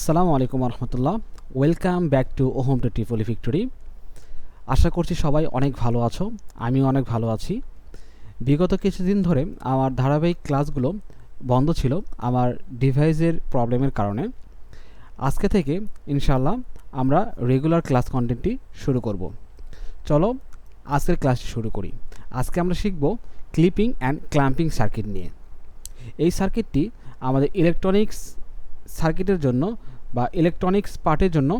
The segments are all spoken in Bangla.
আসসালামু আলাইকুম রহমতুল্লাহ welcome back to home to টিপলি factory আশা করছি সবাই অনেক ভালো আছো, আমিও অনেক ভালো আছি। বিগত কিছুদিন ধরে আমার ধারাবাহিক ক্লাসগুলো বন্ধ ছিল আমার ডিভাইসের প্রবলেমের কারণে। আজকে থেকে ইনশাল্লাহ আমরা রেগুলার ক্লাস কন্টেন্টটি শুরু করব। চলো আজকের ক্লাসটি শুরু করি। আজকে আমরা শিখব ক্লিপিং অ্যান্ড ক্ল্যাম্পিং সার্কিট নিয়ে। এই সার্কিটটি আমাদের ইলেকট্রনিক্স সার্কিটের জন্য বা ইলেকট্রনিক্স পার্টের জন্য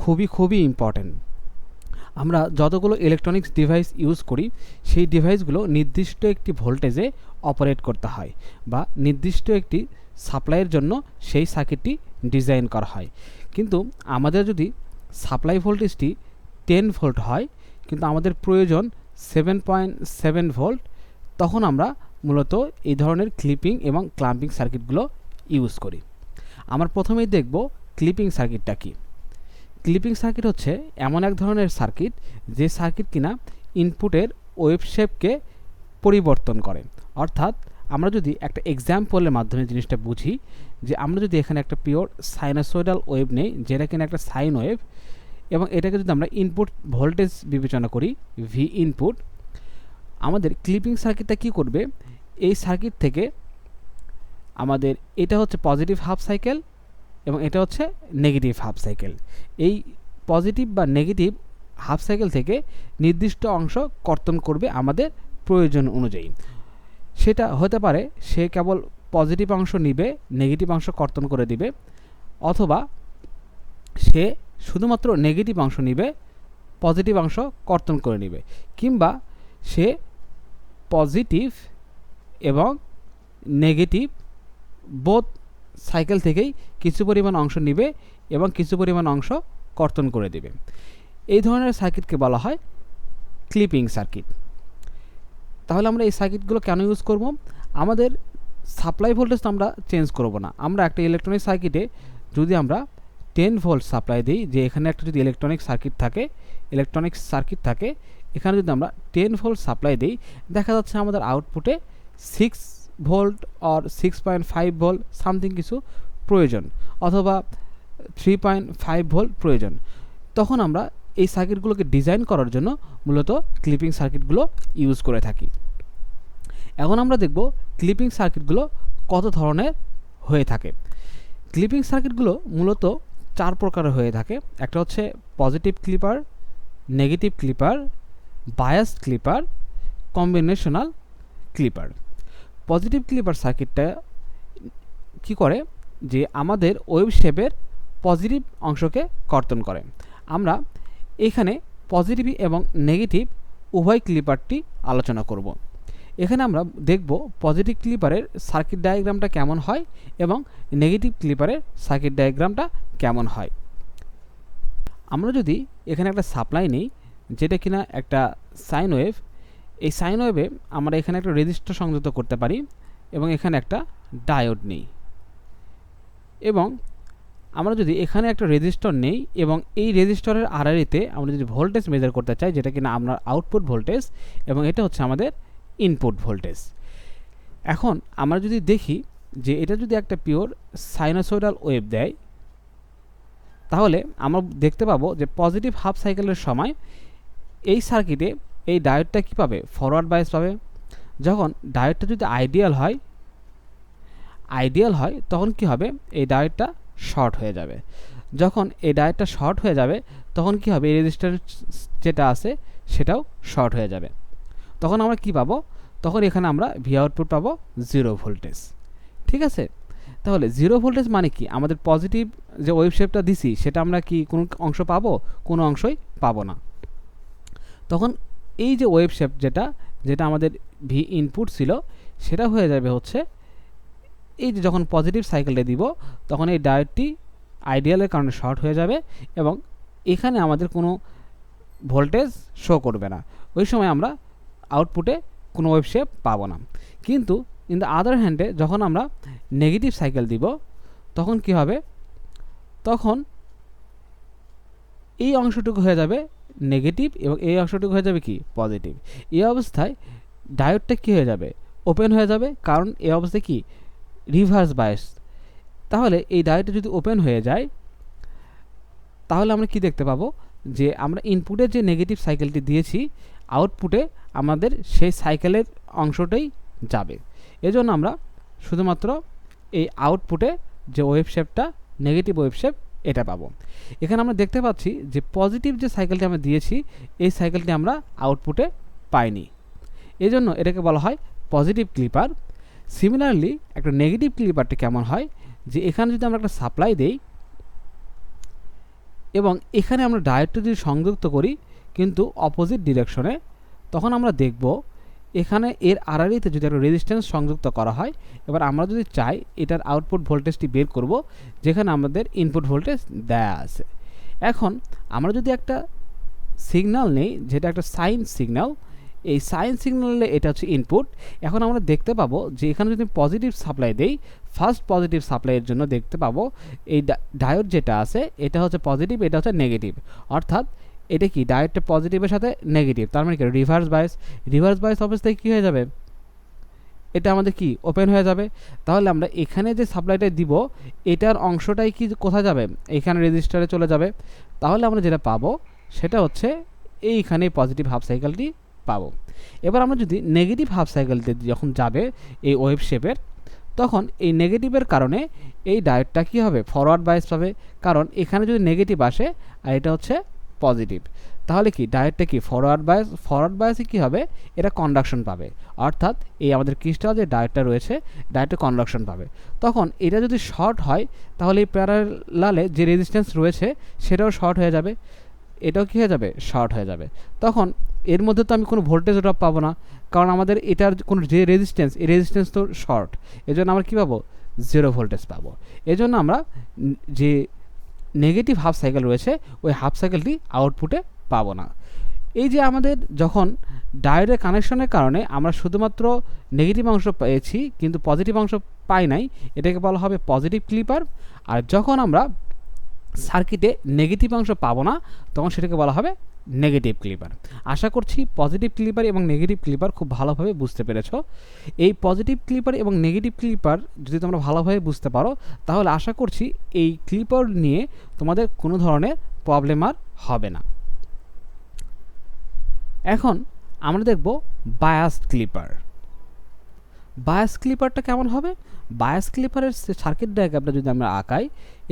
খুবই খুবই ইম্পর্ট্যান্ট আমরা যতগুলো ইলেকট্রনিক্স ডিভাইস ইউজ করি, সেই ডিভাইসগুলো নির্দিষ্ট একটি ভোল্টেজে অপারেট করতে হয় বা নির্দিষ্ট একটি সাপ্লাইয়ের জন্য সেই সার্কিটটি ডিজাইন করা হয়। কিন্তু আমাদের যদি সাপ্লাই ভোল্টেজটি টেন ভোল্ট হয়, কিন্তু আমাদের প্রয়োজন সেভেন পয়েন্ট সেভেন ভোল্ট তখন আমরা মূলত এই ধরনের ক্লিপিং এবং ক্লাম্পিং সার্কিটগুলো ইউজ করি। আমরা প্রথমেই দেখব ক্লিপিং সার্কিটটা কি? ক্লিপিং সার্কিট হচ্ছে এমন এক ধরনের সার্কিট যে সার্কিট কিনা ইনপুটের ওয়েব শেপকে পরিবর্তন করে। অর্থাৎ আমরা যদি একটা এক্সাম্পলের মাধ্যমে জিনিসটা বুঝি, যে আমরা যদি এখানে একটা পিওর সাইনোসয়েডাল ওয়েভ নেই, যেটা কিনা একটা সাইন ওয়েভ এবং এটাকে যদি আমরা ইনপুট ভোল্টেজ বিবেচনা করি ভি ইনপুট আমাদের ক্লিপিং সার্কিটটা কি করবে? এই সার্কিট থেকে আমাদের, এটা হচ্ছে পজিটিভ হাফ সাইকেল এবং এটা হচ্ছে নেগেটিভ হাফ সাইকেল এই পজিটিভ বা নেগেটিভ হাফ সাইকেল থেকে নির্দিষ্ট অংশ কর্তন করবে আমাদের প্রয়োজন অনুযায়ী। সেটা হতে পারে সে কেবল পজিটিভ অংশ নিবে নেগেটিভ অংশ কর্তন করে দিবে, অথবা সে শুধুমাত্র নেগেটিভ অংশ নিবে পজিটিভ অংশ কর্তন করে নিবে, কিংবা সে পজিটিভ এবং নেগেটিভ বোধ সাইকেল থেকেই কিছু পরিমাণ অংশ নিবে এবং কিছু পরিমাণ অংশ কর্তন করে দেবে। এই ধরনের সার্কিটকে বলা হয় ক্লিপিং সার্কিট। তাহলে আমরা এই সার্কিটগুলো কেন ইউজ করব? আমাদের সাপ্লাই ভোল্টেজ তো আমরা চেঞ্জ করব না। আমরা একটা ইলেকট্রনিক সার্কিটে যদি আমরা টেন ভোল্ট সাপ্লাই দিই, যে এখানে একটা যদি ইলেকট্রনিক সার্কিট থাকে, ইলেকট্রনিক সার্কিট থাকে, এখানে যদি আমরা টেন ভোল্ট সাপ্লাই দিই, দেখা যাচ্ছে আমাদের আউটপুটে six volt or six point five volt something কিছু প্রয়োজন, অথবা থ্রি পয়েন্ট ফাইভ ভোল্ট প্রয়োজন। তখন আমরা এই সার্কিটগুলোকে ডিজাইন করার জন্য মূলত ক্লিপিং সার্কিটগুলো ইউজ করে থাকি। এখন আমরা দেখব ক্লিপিং সার্কিটগুলো কত ধরনের হয়ে থাকে। ক্লিপিং সার্কিটগুলো মূলত চার প্রকারের হয়ে থাকে। একটা হচ্ছে positive clipper negative clipper bias clipper combinational clipper positive clipper সার্কিটটা কি করে? যে আমাদের ওয়েব শেপের পজিটিভ অংশকে কর্তন করে। আমরা এখানে পজিটিভ এবং নেগেটিভ উভয় ক্লিপারটি আলোচনা করব। এখানে আমরা দেখব পজিটিভ ক্লিপারের সার্কিট ডায়াগ্রামটা কেমন হয় এবং নেগেটিভ ক্লিপারের সার্কিট ডায়াগ্রামটা কেমন হয়। আমরা যদি এখানে একটা সাপ্লাই নিই, যেটা কিনা একটা সাইন ওয়েভ এই সাইন ওয়েভে আমরা এখানে একটা রেজিস্টার সংযুক্ত করতে পারি এবং এখানে একটা ডায়োড নেই। এবং আমরা যদি এখানে একটা রেজিস্টার নেই এবং এই রেজিস্টারের আড়ারিতে আমরা যদি ভোল্টেজ মেজার করতে চাই, যেটা কিনা আমরা আউটপুট ভোল্টেজ এবং এটা হচ্ছে আমাদের ইনপুট ভোল্টেজ এখন আমরা যদি দেখি যে এটা যদি একটা পিওর সাইনোসোডাল ওয়েভ দেয়, তাহলে আমরা দেখতে পাবো যে পজিটিভ হাফ সাইকেলের সময় এই সার্কিটে এই ডায়োডটা কী পাবে ফরওয়ার্ড বায়াস পাবে? যখন ডায়োডটা যদি আইডিয়াল হয় আইডিয়াল হয়, তখন কি হবে? এই ডায়োডটা শর্ট হয়ে যাবে। যখন এই ডায়োডটা শর্ট হয়ে যাবে, তখন কি হবে? এই রেজিস্টার যেটা আছে, সেটাও শর্ট হয়ে যাবে। তখন আমরা কি পাবো? তখন এখানে আমরা ভি আউটপুট পাবো জিরো ভোল্টেজ ঠিক আছে? তাহলে জিরো ভোল্টেজ মানে কি? আমাদের পজিটিভ যে ওয়েব শেপটা দিছি, সেটা আমরা কি কোনো অংশ পাবো? কোনো অংশই পাবো না। তখন এই যে ওয়েব শেপ যেটা যেটা আমাদের ভি ইনপুট ছিল, সেটা হয়ে যাবে হচ্ছে এই যে যখন পজিটিভ সাইকেলটা দিব, তখন এই ডায়োডটি আইডিয়ালের কারণে শর্ট হয়ে যাবে এবং এখানে আমাদের কোনো ভোল্টেজ শো করবে না। ওই সময় আমরা আউটপুটে কোনো ওয়েব শেপ পাবো না। কিন্তু ইন দ্য আদার হ্যান্ডে যখন আমরা নেগেটিভ সাইকেল দিব, তখন কি হবে? তখন এই অংশটুকু হয়ে যাবে নেগেটিভ এবং এই অংশটুকু হয়ে যাবে কি? পজিটিভ এই অবস্থায় ডায়োডটা কী হয়ে যাবে? ওপেন হয়ে যাবে, কারণ এই অবস্থায় কি? রিভার্স বায়াস তাহলে এই ডায়োডটা যদি ওপেন হয়ে যায়, তাহলে আমরা কি দেখতে পাবো? যে আমরা ইনপুটের যে নেগেটিভ সাইকেলটি দিয়েছি আউটপুটে আমাদের সেই সাইকেলের অংশটাই যাবে। এজন্য আমরা শুধুমাত্র এই আউটপুটে যে ওয়েব শেপটা নেগেটিভ ওয়েব শেপ এটা পাবো। এখানে আমরা দেখতে পাচ্ছি যে পজিটিভ যে সাইকেলটি আমরা দিয়েছি, এই সাইকেলটি আমরা আউটপুটে পাইনি। এজন্য এটাকে বলা হয় পজিটিভ ক্লিপার সিমিলারলি একটা নেগেটিভ ক্লিপারটি কেমন হয়? যে এখানে যদি আমরা একটা সাপ্লাই দেই এবং এখানে আমরা ডায়োডটা যদি সংযুক্ত করি, কিন্তু অপোজিট ডিরেকশনে তখন আমরা দেখব এখানে এর আড়াআড়িতে যদি একটা রেজিস্ট্যান্স সংযুক্ত করা হয়, এবার আমরা যদি চাই এটার আউটপুট ভোল্টেজটি বের করব, যেখানে আমাদের ইনপুট ভোল্টেজ দেয়া আছে। এখন আমরা যদি একটা সিগন্যাল নেই, যেটা একটা সাইন সিগন্যাল এই সাইন সিগন্যালে এটা হচ্ছে ইনপুট এখন আমরা দেখতে পাবো যে এখানে যদি পজিটিভ সাপ্লাই দেই ফার্স্ট পজিটিভ সাপ্লাইয়ের জন্য দেখতে পাবো, এই ডায়োড যেটা আছে, এটা হচ্ছে পজিটিভ এটা হচ্ছে নেগেটিভ অর্থাৎ এটা কি ডায়োডটা পজিটিভের সাথে নেগেটিভ তার মানে কি? রিভার্স বায়াস রিভার্স বায়াস অবস্থায় কী হয়ে যাবে? এটা আমাদের কি? ওপেন হয়ে যাবে। তাহলে আমরা এখানে যে সাপ্লাইটা দিব, এটার অংশটাই কি কোথায় যাবে? এখানে রেজিস্টারে চলে যাবে। তাহলে আমরা যেটা পাবো, সেটা হচ্ছে এইখানে পজিটিভ হাফ সাইকেলটি পাবো। এবার আমরা যদি নেগেটিভ হাফ সাইকেলতে যখন যাবে, এই ওয়েব শেপের তখন এই নেগেটিভের কারণে এই ডায়েটটা কী হবে? ফরওয়ার্ড বায়াস পাবে। কারণ এখানে যদি নেগেটিভ আসে, আর এটা হচ্ছে পজিটিভ। তাহলে কি ডায়োডটা কি ফরওয়ার্ড বায়াস ফরওয়ার্ড বায়াসে কী হবে? এটা কন্ডাকশন পাবে। অর্থাৎ এই আমাদের ক্রিস্টাল যে ডায়োডটা রয়েছে ডায়োডটা কন্ডাকশন পাবে। তখন এটা যদি শর্ট হয়, তাহলে এই প্যারালালে যে রেজিস্ট্যান্স রয়েছে, সেটাও শর্ট হয়ে যাবে। এটাও কী হয়ে যাবে? শর্ট হয়ে যাবে। তখন এর মধ্যে তো আমি কোনো ভোল্টেজ ড্রপ পাবো না। কারণ আমাদের এটার কোনো যে রেজিস্ট্যান্স এই রেজিস্ট্যান্স তো শর্ট এজন্য আমরা কী পাবো? জিরো ভোল্টেজ পাবো। এজন্য আমরা যে নেগেটিভ হাফ সাইকেল রয়েছে, ওই হাফ সাইকেলটি আউটপুটে পাবো না। এই যে আমাদের যখন ডায়োডের কানেকশনের কারণে আমরা শুধুমাত্র নেগেটিভ অংশ পেয়েছি, কিন্তু পজিটিভ অংশ পাই নাই, এটাকে বলা হবে পজিটিভ ক্লিপার আর যখন আমরা সার্কিটে নেগেটিভ অংশ পাবো না, তখন সেটাকে বলা হবে নেগেটিভ ক্লিপার আশা করছি পজিটিভ ক্লিপার এবং নেগেটিভ ক্লিপার খুব ভালোভাবে বুঝতে পেরেছ। এই পজিটিভ ক্লিপার এবং নেগেটিভ ক্লিপার যদি তোমরা ভালোভাবে বুঝতে পারো, তাহলে আশা করছি এই ক্লিপার নিয়ে তোমাদের কোনো ধরনের প্রবলেম আর হবে না। এখন আমরা দেখব বায়াস ক্লিপার বায়াস ক্লিপারটা কেমন হবে? বায়াস ক্লিপারের সার্কিট ডায়াগ্রামটা যদি আমরা আঁকাই,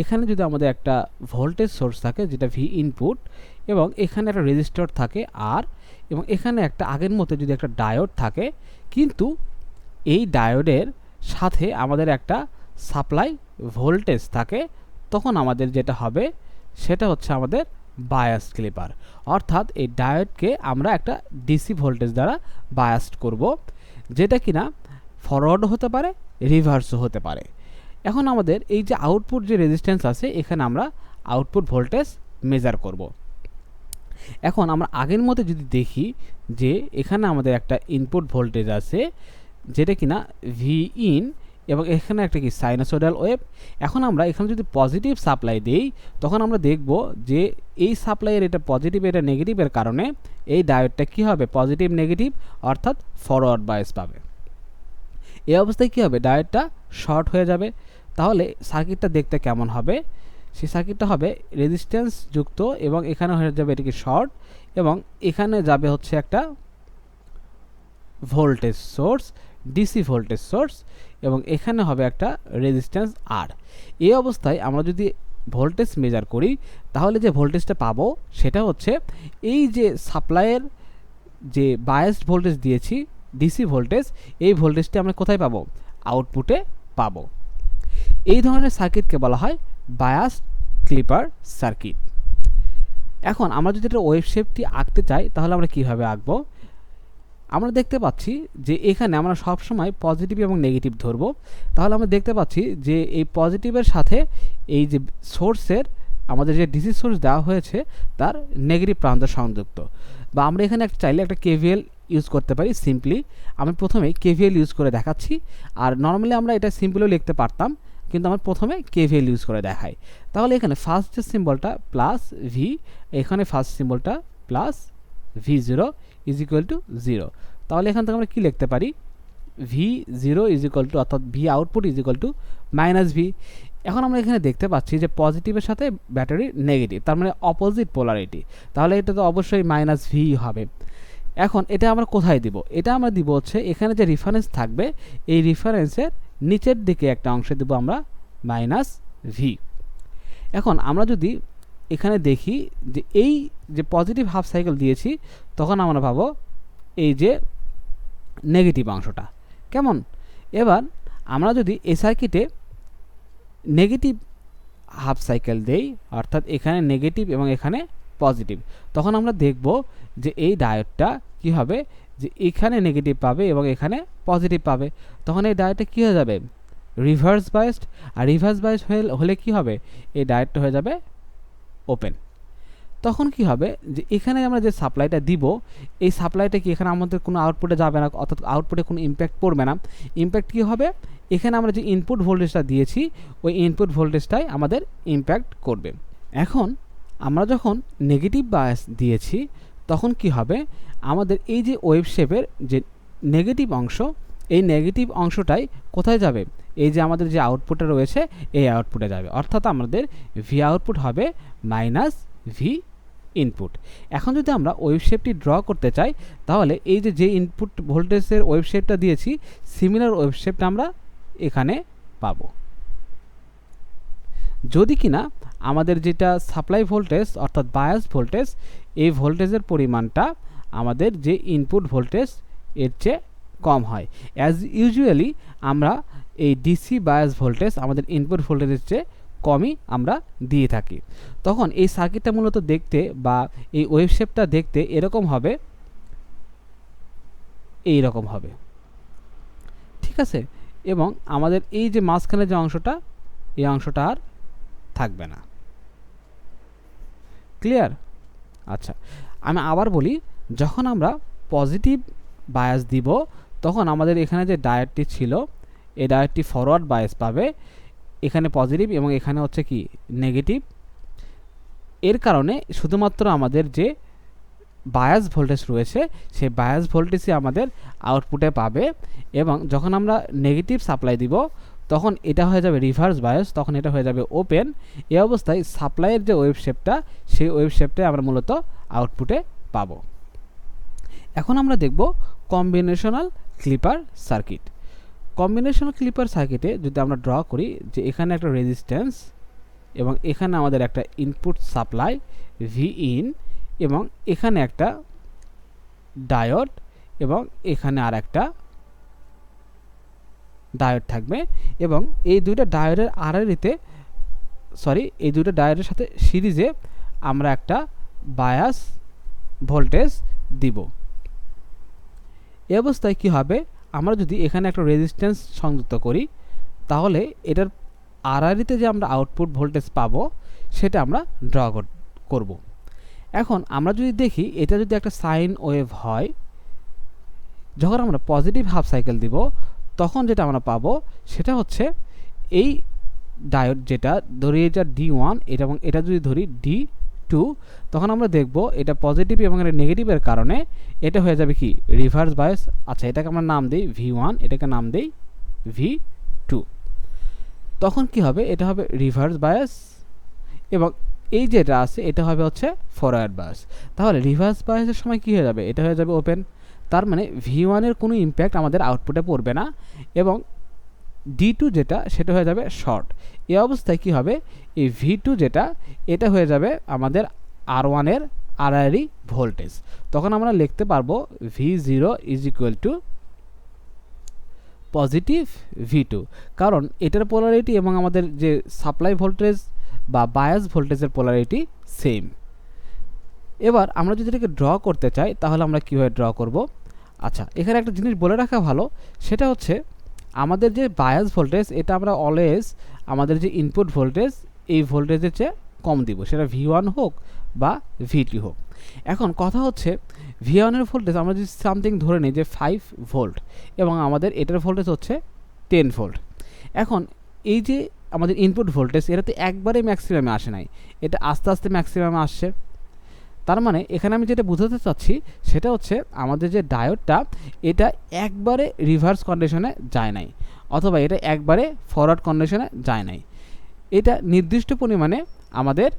এখানে যদি আমাদের একটা ভোল্টেজ সোর্স থাকে, যেটা ভি ইনপুট এবং এখানে একটা রেজিস্টার থাকে আর এবং এখানে একটা আগের মতো যদি একটা ডায়োড থাকে, কিন্তু এই ডায়োডের সাথে আমাদের একটা সাপ্লাই ভোল্টেজ থাকে, তখন আমাদের যেটা হবে, সেটা হচ্ছে আমাদের বায়াস ক্লিপার অর্থাৎ এই ডায়োডকে আমরা একটা ডিসি ভোল্টেজ দ্বারা বায়াসড করব, যেটা কিনা ফরওয়ার্ডও হতে পারে রিভার্সও হতে পারে। এখন আমাদের এই যে আউটপুট যে রেজিস্ট্যান্স আছে, এখানে আমরা আউটপুট ভোল্টেজ মেজার করব। এখন আমরা আগের মতো যদি দেখি যে এখানে আমাদের একটা ইনপুট ভোল্টেজ আছে, যেটা কিনা ভি ইন এবং এখানে একটা কি সাইনোসোডাল ওয়েভ এখন আমরা এখানে যদি পজিটিভ সাপ্লাই দেই, তখন আমরা দেখব যে এই সাপ্লাইয়ের এটা পজিটিভ এটা নেগেটিভের কারণে এই ডায়োডটা কী হবে? পজিটিভ নেগেটিভ অর্থাৎ ফরওয়ার্ড বায়াস পাবে। এই অবস্থায় কী হবে? ডায়োডটা শর্ট হয়ে যাবে। তাহলে সার্কিটটা দেখতে কেমন হবে? সেই সার্কিটটা হবে রেজিস্ট্যান্স যুক্ত এবং এখানে হয়ে যাবে এটিকে শর্ট এবং এখানে যাবে হচ্ছে একটা voltage source DC voltage source এবং এখানে হবে একটা রেজিস্ট্যান্স আর এই অবস্থায় আমরা যদি ভোল্টেজ মেজার করি, তাহলে যে ভোল্টেজটা পাবো, সেটা হচ্ছে এই যে সাপ্লাইয়ের যে বায়াসড ভোল্টেজ দিয়েছি ডিসি ভোল্টেজ এই ভোল্টেজটি আমরা কোথায় পাবো? আউটপুটে পাবো। এই ধরনের সার্কিটকে বলা হয় বায়াস ক্লিপার সার্কিট এখন আমরা যদি এটা ওয়েব শেপটি আঁকতে চাই, তাহলে আমরা কীভাবে আঁকবো? আমরা দেখতে পাচ্ছি যে এখানে আমরা সবসময় পজিটিভ এবং নেগেটিভ ধরব। তাহলে আমরা দেখতে পাচ্ছি যে এই পজিটিভের সাথে এই যে সোর্সের আমাদের যে ডিসি সোর্স দেওয়া হয়েছে, তার নেগেটিভ প্রান্ত সংযুক্ত। বা আমরা এখানে একটা চাইলে একটা কেভিএল ইউজ করতে পারি সিম্পলি আমি প্রথমে কেভিএল ইউজ করে দেখাচ্ছি। আর নর্মালি আমরা এটা সিম্পলিও লিখতে পারতাম, কিন্তু আমার প্রথমে কেভিএল ইউজ করে দেখাই। তাহলে এখানে ফার্স্ট যে সিম্বলটা প্লাস ভি এখানে first সিম্বলটা plus V zero is equal to zero তাহলে এখান থেকে আমরা কী লিখতে পারি? V zero is equal to অর্থাৎ V output is equal to minus V এখন আমরা এখানে দেখতে পাচ্ছি যে পজিটিভের সাথে ব্যাটারি নেগেটিভ তার মানে অপোজিট পোলারিটি তাহলে এটা তো অবশ্যই মাইনাস ভি হবে। এখন এটা আমরা কোথায় দিব? এটা আমরা দিব হচ্ছে এখানে যে রেফারেন্স থাকবে, এই রেফারেন্সের নিচের দিকে একটা অংশে দেবো আমরা মাইনাস ভি এখন আমরা যদি এখানে দেখি যে এই যে পজিটিভ হাফ সাইকেল দিয়েছি, তখন আমরা ভাবো এই যে নেগেটিভ অংশটা। কেমন? এবার আমরা যদি এই সার্কিটে নেগেটিভ হাফ সাইকেল দেই, অর্থাৎ এখানে নেগেটিভ এবং এখানে পজিটিভ তখন আমরা দেখব যে এই ডায়োডটা কি হবে? যে এখানে নেগেটিভ পাবে এবং এখানে পজিটিভ পাবে। তখন এই ডায়োডটা কী হয়ে যাবে? রিভার্স বায়াসড আর রিভার্স বায়াস হলে কি হবে? এই ডায়োডটা হয়ে যাবে ওপেন তখন কি হবে? যে এখানে আমরা যে সাপ্লাইটা দিব, এই সাপ্লাইটা কি এখানে আমাদের কোনো আউটপুটে যাবে না, অর্থাৎ আউটপুটে কোনো ইম্প্যাক্ট পড়বে না। ইম্প্যাক্ট কী হবে? এখানে আমরা যে ইনপুট ভোল্টেজটা দিয়েছি, ওই ইনপুট ভোল্টেজটাই আমাদের ইম্প্যাক্ট করবে। এখন আমরা যখন নেগেটিভ বায়াস দিয়েছি, তখন কি হবে? আমাদের এই যে ওয়েব শেপের যে নেগেটিভ অংশ, এই নেগেটিভ অংশটাই কোথায় যাবে? এই যে আমাদের যে আউটপুটটা রয়েছে, এই আউটপুটে যাবে। অর্থাৎ আমাদের ভি আউটপুট হবে মাইনাস ভি ইনপুট এখন যদি আমরা ওয়েব শেপটি ড্র করতে চাই, তাহলে এই যে যে ইনপুট ভোল্টেজের ওয়েব শেপটা দিয়েছি সিমিলার ওয়েব শেপটা আমরা এখানে পাবো। যদি কিনা আমাদের যেটা সাপ্লাই ভোল্টেজ অর্থাৎ বায়াস ভোল্টেজ এই ভোল্টেজের পরিমাণটা আমাদের যে ইনপুট ভোল্টেজ এর চেয়ে কম হয়। অ্যাজ ইউজুয়ালি আমরা এই ডিসি বায়াস ভোল্টেজ আমাদের ইনপুট ভোল্টেজের চেয়ে কমই আমরা দিয়ে থাকি। তখন এই সার্কিটটা মূলত দেখতে বা এই ওয়েভ শেপটা দেখতে এরকম হবে এই রকম হবে। ঠিক আছে? এবং আমাদের এই যে মাঝখানে যে অংশটা, এই অংশটা আর থাকবে না। ক্লিয়ার আচ্ছা আমি আবার বলি, যখন আমরা পজিটিভ বায়াস দিব, তখন আমাদের এখানে যে ডায়েটটি ছিল, এই ডায়েটটি ফরওয়ার্ড বায়াস পাবে। এখানে পজিটিভ এবং এখানে হচ্ছে কি নেগেটিভ এর কারণে শুধুমাত্র আমাদের যে বায়াস ভোল্টেজ রয়েছে, সেই বায়াস ভোল্টেজই আমাদের আউটপুটে পাবে এবং যখন আমরা নেগেটিভ সাপ্লাই দিব তখন এটা হয়ে যাবে রিভার্স বায়াস তখন এটা হয়ে যাবে ওপেন এই অবস্থায় সাপ্লাইয়ের যে ওয়েব শেপটা সেই ওয়েব শেপটাই আমরা মূলত আউটপুটে পাব। এখন আমরা দেখব combinational clipper circuit combinational clipper সার্কিটে যদি আমরা ড্র করি যে এখানে একটা রেজিস্ট্যান্স এবং এখানে আমাদের একটা ইনপুট সাপ্লাই ভি ইন এবং এখানে একটা ডায়োড এবং এখানে আর একটা ডায়োড থাকবে এবং এই দুইটা ডায়োডের আড়াআড়িতে সরি এই দুইটা ডায়োডের সাথে সিরিজে আমরা একটা বায়াস ভোল্টেজ দিব। এই অবস্থায় কি হবে? আমরা যদি এখানে একটা রেজিস্ট্যান্স সংযুক্ত করি, তাহলে এটার আড়াআড়িতে যে আমরা আউটপুট ভোল্টেজ পাবো, সেটা আমরা ড্র করব। এখন আমরা যদি দেখি, এটা যদি একটা সাইন ওয়েভ হয়, যখন আমরা পজিটিভ হাফ সাইকেল দিব তখন যেটা আমরা পাবো সেটা হচ্ছে এই ডায়োড যেটা ধরি এটা ডি ওয়ান এটা এবং এটা যদি ধরি ডি টু তখন আমরা দেখব এটা পজিটিভ এবং এটা নেগেটিভের কারণে এটা হয়ে যাবে কি? রিভার্স বায়াস আচ্ছা এটাকে আমরা নাম দিই ভি ওয়ান এটাকে নাম দিই ভি টু তখন কি হবে? এটা হবে রিভার্স বায়াস এবং এই যেটা আছে, এটা হবে হচ্ছে ফরওয়ার্ড বায়াস তাহলে রিভার্স বায়াসের সময় কি হয়ে যাবে? এটা হয়ে যাবে ওপেন তার মানে ভি ওয়ানের কোনো ইম্প্যাক্ট আমাদের আউটপুটে পড়বে না এবং ডি টু যেটা, সেটা হয়ে যাবে শর্ট এই অবস্থায় কি হবে? এই ভি টু যেটা, এটা হয়ে যাবে আমাদের আর ওয়ানের আড়াআড়ি ভোল্টেজ তখন আমরা লিখতে পারব V zero is equal to positive V two কারণ এটার পোলারিটি এবং আমাদের যে সাপ্লাই ভোল্টেজ বা বায়াস ভোল্টেজের পোলারিটি সেম এবার আমরা যদি এটাকে ড্র করতে চাই, তাহলে আমরা কীভাবে ড্র করব? আচ্ছা এখানে একটা জিনিস বলে রাখা ভালো, সেটা হচ্ছে আমাদের যে বায়াস ভোল্টেজ এটা আমরা অলওয়েজ আমাদের যে ইনপুট ভোল্টেজ এই ভোল্টেজের চেয়ে কম দিব। সেটা ভি ওয়ান হোক বা ভি টু হোক। এখন কথা হচ্ছে ভি ওয়ানের ভোল্টেজ আমরা যদি সামথিং ধরে নিই যে ফাইভ ভোল্ট এবং আমাদের এটার ভোল্টেজ হচ্ছে টেন ভোল্ট এখন এই যে আমাদের ইনপুট ভোল্টেজ এটা তো একবারে ম্যাক্সিমামে আসে নাই। এটা আস্তে আস্তে ম্যাক্সিমামে আসছে। তার মানে এখানে আমি যেটা বোঝাতে চাচ্ছি সেটা হচ্ছে আমাদের যে ডায়োডটা, এটা একবারে রিভার্স কন্ডিশনে যায় নাই, অথবা এটা একবারে ফরওয়ার্ড কন্ডিশনে যায় নাই। এটা নির্দিষ্ট পরিমাণে আমাদের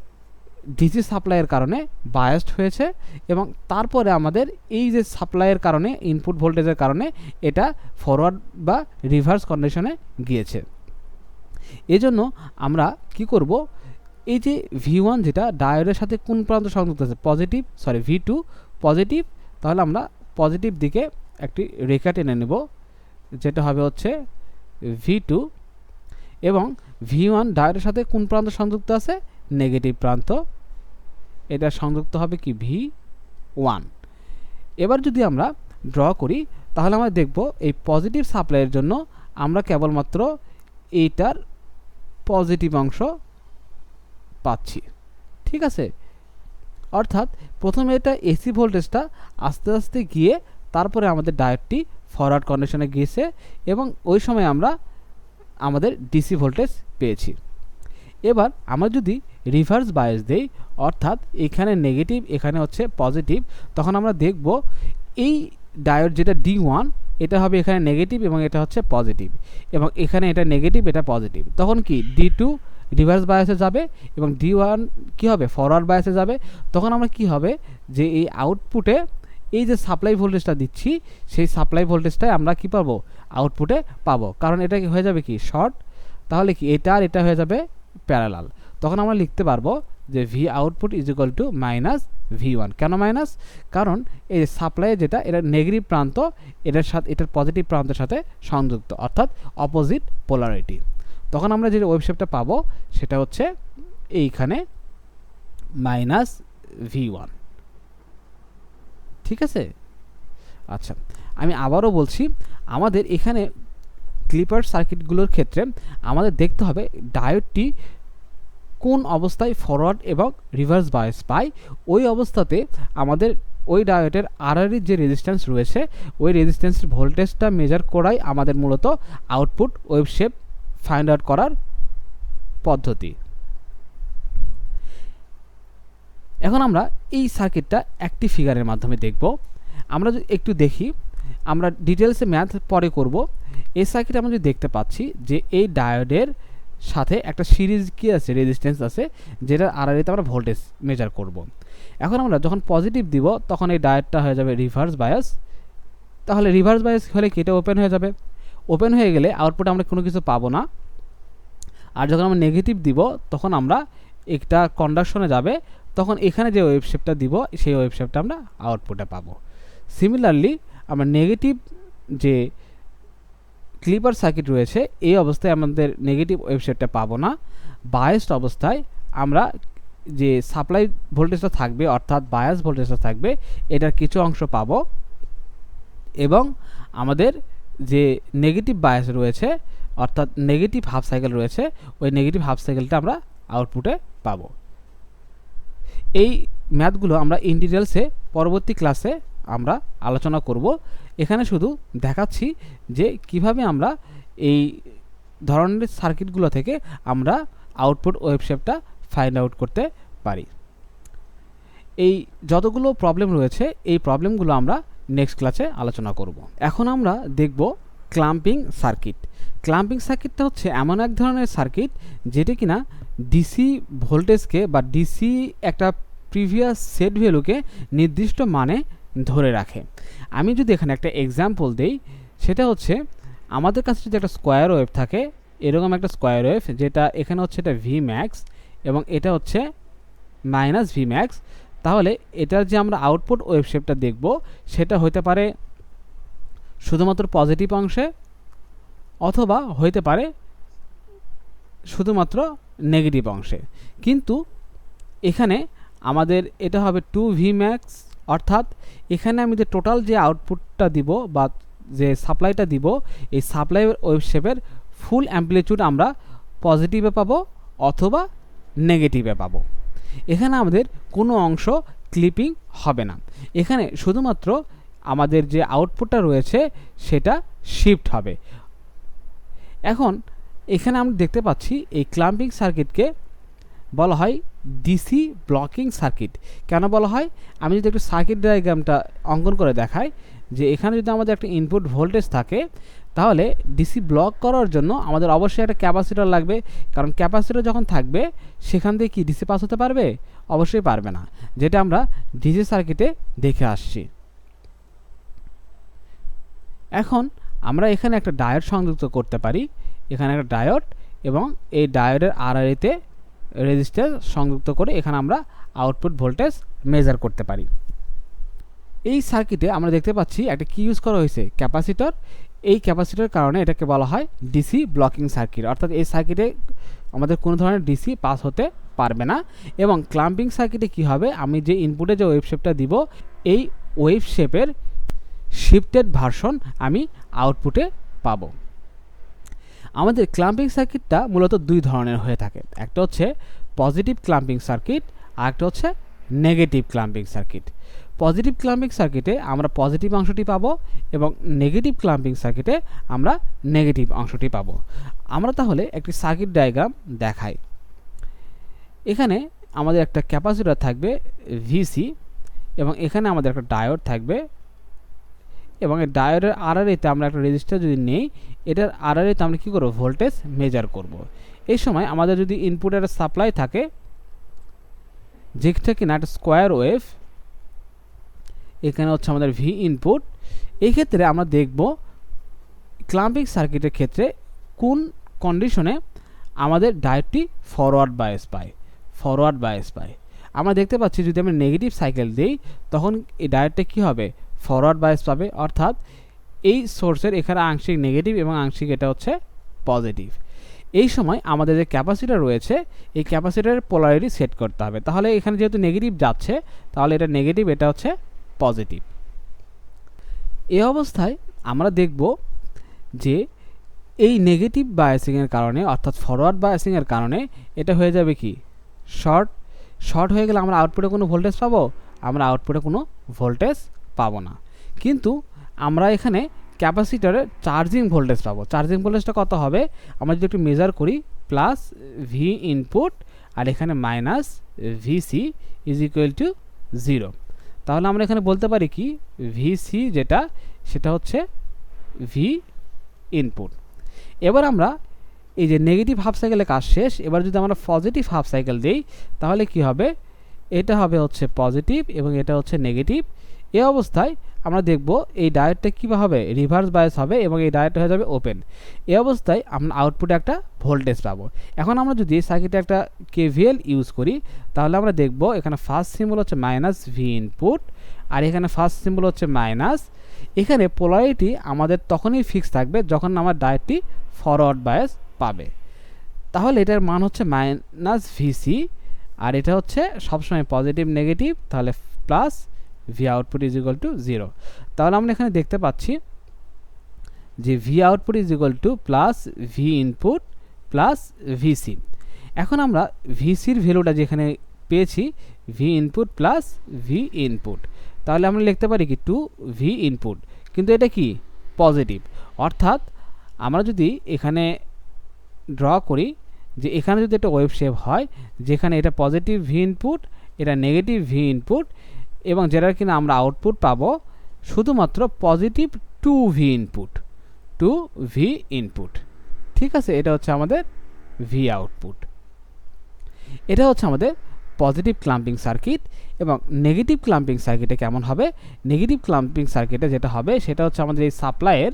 ডিসি সাপ্লাইয়ের কারণে বায়াসড হয়েছে এবং তারপরে আমাদের এই যে সাপ্লাইয়ের কারণে ইনপুট ভোল্টেজের কারণে এটা ফরওয়ার্ড বা রিভার্স কন্ডিশনে গিয়েছে। এজন্য আমরা কি করব? এই যে ভি ওয়ান যেটা ডায়োডের সাথে কোন প্রান্ত সংযুক্ত আছে? Positive sorry V two positive তাহলে আমরা পজিটিভ দিকে একটি রেখা টেনে নেব, যেটা হবে হচ্ছে ভি টু এবং ভি ওয়ান ডায়োডের সাথে কোন প্রান্ত সংযুক্ত আছে? নেগেটিভ প্রান্ত। এটা সংযুক্ত হবে কি? ভি ওয়ান এবার যদি আমরা ড্র করি, তাহলে আমরা দেখব এই পজিটিভ সাপ্লাইয়ের জন্য আমরা কেবলমাত্র এইটার পজিটিভ অংশ পাচ্ছি। ঠিক আছে? অর্থাৎ প্রথমে এটা এসি ভোল্টেজটা আস্তে আস্তে গিয়ে তারপরে আমাদের ডায়োডটি ফরওয়ার্ড কন্ডিশনে গিয়েছে এবং ওই সময় আমরা আমাদের ডিসি ভোল্টেজ পেয়েছি। এবার আমরা যদি রিভার্স বায়াস দেই, অর্থাৎ এখানে নেগেটিভ এখানে হচ্ছে পজিটিভ তখন আমরা দেখব এই ডায়োড যেটা ডি ওয়ান এটা হবে এখানে নেগেটিভ এবং এটা হচ্ছে পজিটিভ এবং এখানে এটা নেগেটিভ এটা পজিটিভ তখন কি? ডি টু রিভার্স বায়াসে যাবে এবং ডি ওয়ান কী হবে? ফরওয়ার্ড বায়াসে যাবে। তখন আমরা কি হবে? যে এই আউটপুটে এই যে সাপ্লাই ভোল্টেজটা দিচ্ছি, সেই সাপ্লাই ভোল্টেজটাই আমরা কি পাবো? আউটপুটে পাবো। কারণ এটা হয়ে যাবে কি? শর্ট তাহলে কি? এটা আর এটা হয়ে যাবে প্যারালাল তখন আমরা লিখতে পারব যে V output is equal to minus V one কেন মাইনাস কারণ এই সাপ্লাই যেটা, এটা নেগেটিভ প্রান্ত, এটার সাথে, এটার পজিটিভ প্রান্তের সাথে সংযুক্ত। অর্থাৎ অপোজিট পোলারিটি তখন আমরা যে ওয়েবশেপটা পাবো, সেটা হচ্ছে এইখানে মাইনাস ভি ওয়ান ঠিক আছে? আচ্ছা আমি আবারও বলছি, আমাদের এখানে ক্লিপার সার্কিটগুলোর ক্ষেত্রে আমাদের দেখতে হবে ডায়োডটি কোন অবস্থায় ফরওয়ার্ড এবং রিভার্স বায়াস পায়। ওই অবস্থাতে আমাদের ওই ডায়োডের আরআরির যে রেজিস্ট্যান্স রয়েছে, ওই রেজিস্ট্যান্সের ভোল্টেজটা মেজার করাই আমাদের মূলত output wave shape find out করার পদ্ধতি। এখন আমরা এই সার্কিটটা একটি ফিগারের মাধ্যমে দেখব। আমরা যদি একটু দেখি, আমরা ডিটেলসে ম্যাথ পরে করব। এই সার্কিট আমরা যদি দেখতে পাচ্ছি যে এই ডায়োডের সাথে একটা সিরিজ কি আছে রেজিস্ট্যান্স আছে যেটা আড়াইতে আমরা ভোল্টেজ মেজার করব। এখন আমরা যখন পজিটিভ দিব, তখন এই ডায়োডটা হয়ে যাবে রিভার্স বায়াস তাহলে রিভার্স বায়াস হলে কি এটা ওপেন হয়ে যাবে? ওপেন হয়ে গেলে আউটপুটে আমরা কোনো কিছু পাবো না। আর যখন আমরা নেগেটিভ দিব, তখন আমরা একটা কন্ডাকশনে যাবে, তখন এখানে যে ওয়েবশেপটা দিব, সেই ওয়েবশেপটা আমরা আউটপুটে পাবো। সিমিলারলি আমরা নেগেটিভ যে ক্লিপার সার্কিট রয়েছে, এই অবস্থায় আমাদের নেগেটিভ ওয়েবসাইটটা পাবো না। বায়াসড অবস্থায় আমরা যে সাপ্লাই ভোল্টেজটা থাকবে, অর্থাৎ বায়াস ভোল্টেজটা থাকবে, এটার কিছু অংশ পাবো। এবং আমাদের যে নেগেটিভ বায়াস রয়েছে, অর্থাৎ নেগেটিভ হাফ সাইকেল রয়েছে, ওই নেগেটিভ হাফ সাইকেলটা আমরা আউটপুটে পাবো। এই ম্যাথগুলো আমরা ইন ডিটেলসে পরবর্তী ক্লাসে আমরা আলোচনা করব। এখানে শুধু দেখাচ্ছি যে কীভাবে আমরা এই ধরনের সার্কিটগুলো থেকে আমরা আউটপুট ওয়েবশেপটা ফাইন্ড আউট করতে পারি। এই যতগুলো প্রবলেম রয়েছে, এই প্রবলেমগুলো আমরা নেক্সট ক্লাসে আলোচনা করব। এখন আমরা দেখব ক্লাম্পিং সার্কিট ক্লাম্পিং সার্কিটটা হচ্ছে এমন এক ধরনের সার্কিট যেটি কিনা ডিসি ভোল্টেজকে বা ডিসি একটা প্রিভিয়াস সেট ভ্যালুকে নির্দিষ্ট মানে ধরে রাখে। আমি যদি এখানে একটা এক্সাম্পল দেই, সেটা হচ্ছে আমাদের কাছে যদি একটা স্কোয়ার ওয়েভ থাকে, এরকম একটা স্কোয়ার ওয়েভ যেটা এখানে হচ্ছে এটা ভি ম্যাক্স এবং এটা হচ্ছে মাইনাস ভি ম্যাক্স তাহলে এটার যে আমরা আউটপুট শেপটা দেখব, সেটা হতে পারে শুধুমাত্র পজিটিভ অংশে অথবা হইতে পারে শুধুমাত্র নেগেটিভ অংশে। কিন্তু এখানে আমাদের এটা হবে টু ভি ম্যাক্স অর্থাৎ এখানে আমি যে টোটাল যে আউটপুটটা দিব বা যে সাপ্লাইটা দিব, এই সাপ্লাই ওয়েভ শেপের ফুল অ্যাম্পলিটিউড আমরা পজিটিভে পাবো অথবা নেগেটিভে পাবো। এখানে আমাদের কোনো অংশ ক্লিপিং হবে না। এখানে শুধুমাত্র আমাদের যে আউটপুটটা রয়েছে সেটা শিফট হবে। এখন এখানে আমরা দেখতে পাচ্ছি এই ক্লাম্পিং সার্কিটকে বলা হয় ডিসি ব্লকিং সার্কিট। কেন বলা হয়? আমি যদি একটু সার্কিট ডায়াগ্রামটা অঙ্কন করে দেখাই যে এখানে যদি আমাদের একটা ইনপুট ভোল্টেজ থাকে তাহলে ডিসি ব্লক করার জন্য আমাদের অবশ্যই একটা ক্যাপাসিটর লাগবে। কারণ ক্যাপাসিটর যখন থাকবে, সেখান থেকে কি ডিসি পাস হতে পারবে? অবশ্যই পারবে না। যেটা আমরা ডিসি সার্কিটে দেখে আসছি। এখন আমরা এখানে একটা ডায়োড সংযুক্ত করতে পারি। এখানে একটা ডায়োড এবং এই ডায়োডের আড়াআড়িতে রেজিস্টার সংযুক্ত করে এখানে আমরা আউটপুট ভোল্টেজ মেজার করতে পারি। এই সার্কিটে আমরা দেখতে পাচ্ছি একটা কি ইউজ করা হয়েছে? ক্যাপাসিটর এই ক্যাপাসিটর কারণে এটাকে বলা হয় ডিসি ব্লকিং সার্কিট অর্থাৎ এই সার্কিটে আমাদের কোনো ধরনের ডিসি পাস হতে পারবে না। এবং ক্লাম্পিং সার্কিটে কি হবে? আমি যে ইনপুটে যে ওয়েব শেপটা দিব, এই ওয়েব শেপের শিফটেড ভার্সন আমি আউটপুটে পাবো। আমাদের ক্লাম্পিং সার্কিটটা মূলত দুই ধরনের হয়ে থাকে। একটা হচ্ছে পজিটিভ ক্লাম্পিং সার্কিট আর একটা হচ্ছে negative clamping circuit positive clamping সার্কিটে আমরা পজিটিভ অংশটি পাবো এবং নেগেটিভ ক্লাম্পিং সার্কিটে আমরা নেগেটিভ অংশটি পাবো। আমরা তাহলে একটি সার্কিট ডায়াগ্রাম দেখাই। এখানে আমাদের একটা ক্যাপাসিটার থাকবে ভিসি এবং এখানে আমাদের একটা ডায়োড থাকবে এবং এই ডায়োডের আড়াআড়িতে আমরা একটা রেজিস্টার যদি নেই, এটার আড়াআড়িতে আমরা কী করব? ভোল্টেজ মেজার করব। এই সময় আমাদের যদি ইনপুটের সাপ্লাই থাকে যেটা কিনা একটা স্কোয়ার ওয়েভ এখানে হচ্ছে আমাদের ভি ইনপুট এই ক্ষেত্রে আমরা দেখব ক্লাম্পিং সার্কিটের ক্ষেত্রে কোন কন্ডিশনে আমাদের ডায়োডটি ফরওয়ার্ড বায়াস পায় ফরওয়ার্ড বায়াস পায়। আমরা দেখতে পাচ্ছি যদি আমরা নেগেটিভ সাইকেল দিই, তখন এই ডায়োডটা কী হবে? ফরওয়ার্ড বায়াস পাবে, অর্থাৎ এই সোর্সের এখানে আংশিক নেগেটিভ এবং আংশিক এটা হচ্ছে পজিটিভ এই সময় আমাদের যে ক্যাপাসিটার রয়েছে, এই ক্যাপাসিটারের পোলারিটি সেট করতে হবে। তাহলে এখানে যেহেতু নেগেটিভ যাচ্ছে, তাহলে এটা নেগেটিভ এটা হচ্ছে পজিটিভ। এ অবস্থায় আমরা দেখব যে এই নেগেটিভ বায়াসিংয়ের কারণে, অর্থাৎ ফরওয়ার্ড বায়াসিংয়ের কারণে এটা হয়ে যাবে কি? শর্ট শর্ট হয়ে গেলে আমরা আউটপুটে কোনো ভোল্টেজ পাবো? আমরা আউটপুটে কোনো ভোল্টেজ পাবো না। কিন্তু আমরা এখানে ক্যাপাসিটারে চার্জিং ভোল্টেজ পাবো। চার্জিং ভোল্টেজটা কত হবে? আমরা যদি একটু মেজার করি প্লাস ভি ইনপুট আর এখানে minus VC is equal to zero তাহলে আমরা এখানে বলতে পারি কি? ভিসি যেটা, সেটা হচ্ছে ভি ইনপুট এবার আমরা এই যে নেগেটিভ হাফ সাইকেলের কাজ শেষ, এবার যদি আমরা পজিটিভ হাফ সাইকেল দিই, তাহলে কি হবে? এটা হবে হচ্ছে পজিটিভ এবং এটা হচ্ছে নেগেটিভ এ অবস্থায় আমরা দেখব এই ডায়েটটা কীভাবে হবে রিভার্স বায়াস হবে এবং এই ডায়েটটা হয়ে যাবে ওপেন এই অবস্থায় আমরা আউটপুটে একটা ভোল্টেজ পাবো। এখন আমরা যদি সার্কিটে একটা কেভিএল ইউজ করি, তাহলে আমরা দেখব এখানে ফার্স্ট সিম্বল হচ্ছে মাইনাস ভি ইনপুট আর এখানে ফার্স্ট সিম্বল হচ্ছে মাইনাস এখানে পোলারিটি আমাদের তখনই ফিক্স থাকবে যখন আমার ডায়েটটি ফরওয়ার্ড বায়াস পাবে। তাহলে এটার মান হচ্ছে মাইনাস ভিসি আর এটা হচ্ছে সবসময় পজিটিভ নেগেটিভ তাহলে plus V output is equal to zero তাহলে আমরা এখানে দেখতে পাচ্ছি যে V output is equal to plus V input plus VC এখন আমরা ভিসির ভ্যালুটা যেখানে পেয়েছি V input plus V input তাহলে আমরা লিখতে পারি কি টু ভি ইনপুট কিন্তু এটা কি? পজিটিভ অর্থাৎ আমরা যদি এখানে ড্র করি যে এখানে যদি একটা ওয়েব শেপ হয়, যেখানে এটা পজিটিভ ভি ইনপুট এটা নেগেটিভ ভি ইনপুট এবং যেটার কিনা আমরা আউটপুট পাবো শুধুমাত্র positive two V input two V input ঠিক আছে? এটা হচ্ছে আমাদের ভি আউটপুট এটা হচ্ছে আমাদের পজিটিভ ক্লাম্পিং সার্কিট এবং নেগেটিভ ক্লাম্পিং সার্কিটে কেমন হবে? নেগেটিভ ক্লাম্পিং সার্কিটে যেটা হবে, সেটা হচ্ছে আমাদের এই সাপ্লাইয়ের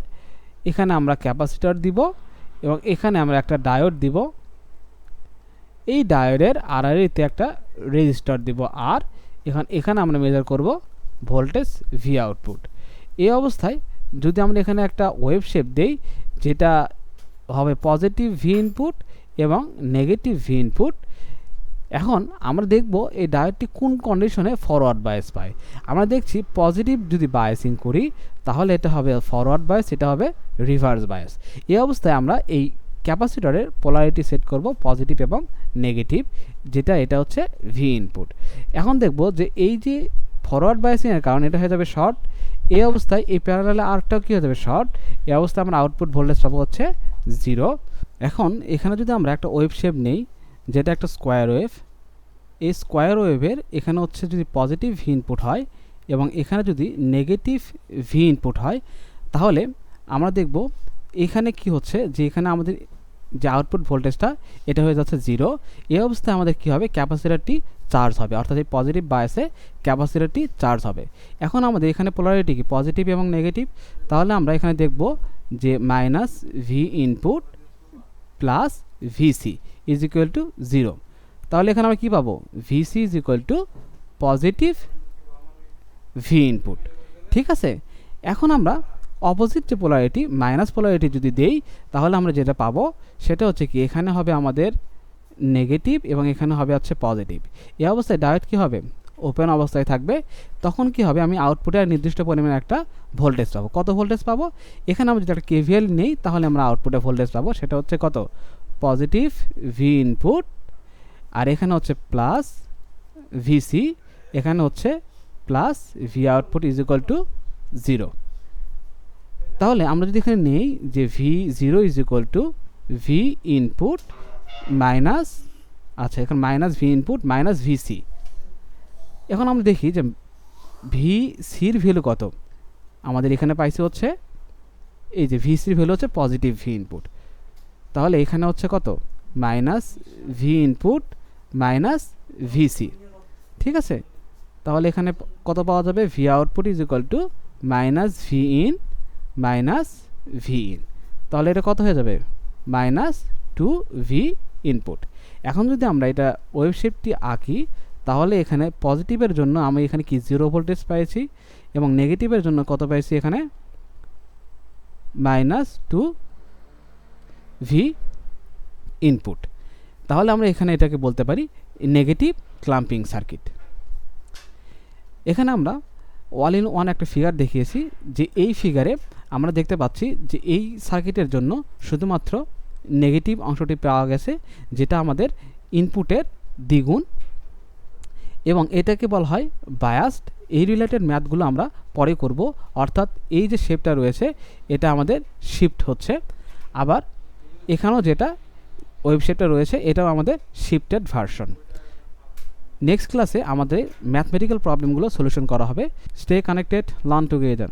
এখানে আমরা ক্যাপাসিটর দিব এবং এখানে আমরা একটা ডায়োড দিব। এই ডায়োডের আড়াআড়িতে একটা রেজিস্টার দিব আর এখান এখানে আমরা মেজার করব ভোল্টেজ ভি আউটপুট এই অবস্থায় যদি আমরা এখানে একটা ওয়েব শেপ দেই, যেটা হবে পজিটিভ ভি ইনপুট এবং নেগেটিভ ভি ইনপুট এখন আমরা দেখব এই ডায়োডটি কোন কন্ডিশনে ফরওয়ার্ড বায়াস পায়। আমরা দেখছি পজিটিভ যদি বায়াসিং করি, তাহলে এটা হবে ফরওয়ার্ড বায়াস এটা হবে রিভার্স বায়াস এই অবস্থায় আমরা এই ক্যাপাসিটরের পোলারিটি সেট করব পজিটিভ এবং নেগেটিভ, যেটা এটা হচ্ছে ভি ইনপুট এখন দেখব যে এই যে ফরওয়ার্ড বায়াসিংয়ের কারণে এটা হয়ে যাবে শর্ট এই অবস্থায় এই প্যারালালে আরেকটাও কী হয়ে যাবে শর্ট এই অবস্থায় আমরা আউটপুট ভোল্টেজ পাবো হচ্ছে জিরো এখন এখানে যদি আমরা একটা ওয়েব শেপ নেই, যেটা একটা স্কোয়ার ওয়েভ এই স্কোয়ার ওয়েভের এখানে হচ্ছে যদি পজিটিভ ভি ইনপুট হয় এবং এখানে যদি নেগেটিভ ভি ইনপুট হয়, তাহলে আমরা দেখব এখানে কি হচ্ছে, যে এখানে আমাদের যে আউটপুট ভোল্টেজটা এটা হয়ে যাচ্ছে জিরো এই অবস্থায় আমাদের কি হবে? ক্যাপাসিটারটি চার্জ হবে, অর্থাৎ এই পজিটিভ বায়াসে ক্যাপাসিটারটি চার্জ হবে। এখন আমাদের এখানে পোলারিটি কি? পজিটিভ এবং নেগেটিভ তাহলে আমরা এখানে দেখব যে minus V input plus VC is equal to zero তাহলে এখানে আমরা কী পাবো? VC is equal to positive V input ঠিক আছে? এখন আমরা অপোজিট যে পোলারিটি মাইনাস পোলারিটি যদি দেই, তাহলে আমরা যেটা পাবো, সেটা হচ্ছে কি, এখানে হবে আমাদের নেগেটিভ এবং এখানে হবে হচ্ছে পজিটিভ এই অবস্থায় ডায়োড কী হবে? ওপেন অবস্থায় থাকবে। তখন কি হবে? আমি আউটপুটে আর নির্দিষ্ট পরিমাণে একটা ভোল্টেজ পাবো। কত ভোল্টেজ পাবো? এখানে আমরা যদি একটা কেভিএল নেই, তাহলে আমরা আউটপুটে ভোল্টেজ পাবো। সেটা হচ্ছে কত? পজিটিভ ভি ইনপুট আর এখানে হচ্ছে প্লাস ভিসি এখানে হচ্ছে plus V output is equal to zero তাহলে আমরা যদি এখানে নেই যে V zero is equal to V input minus আচ্ছা এখানে minus V input minus VC এখন আমরা দেখি যে ভি সির ভ্যালু কত? আমাদের এখানে পাইছে হচ্ছে, এই যে ভি সির ভ্যালু হচ্ছে পজিটিভ ভি ইনপুট তাহলে এখানে হচ্ছে কত? Minus V input minus VC ঠিক আছে? তাহলে এখানে কত পাওয়া যাবে? V output is equal to minus V in minus V in. তাহলে এটা কত হয়ে যাবে? Minus two V input. এখন যদি আমরা এটা ওয়েবশেপটি আঁকি, তাহলে এখানে পজিটিভের জন্য আমি এখানে কি জিরো ভোল্টেজ পাইছি এবং নেগেটিভের জন্য কত পাইছি এখানে? Minus two V input. তাহলে আমরা এখানে এটাকে বলতে পারি নেগেটিভ ক্লাম্পিং সার্কিট। এখানে আমরা ওয়াল ইন ওয়ান একটা ফিগার দেখিয়েছি যে এই ফিগারে আমরা দেখতে পাচ্ছি যে এই সার্কিটের জন্য শুধুমাত্র নেগেটিভ অংশটি পাওয়া গেছে, যেটা আমাদের ইনপুটের দ্বিগুণ এবং এটাকে বলা হয় বায়াসড। এই রিলেটেড ম্যাথগুলো আমরা পরে করব। অর্থাৎ এই যে শেপটা রয়েছে, এটা আমাদের শিফট হচ্ছে। আবার এখানেও যেটা ওয়েবসাইটটা রয়েছে, এটাও আমাদের শিফটেড ভার্সন। নেক্সট ক্লাসে আমাদের ম্যাথমেটিক্যাল প্রবলেমগুলো সলিউশন করা হবে। Stay connected, learn together.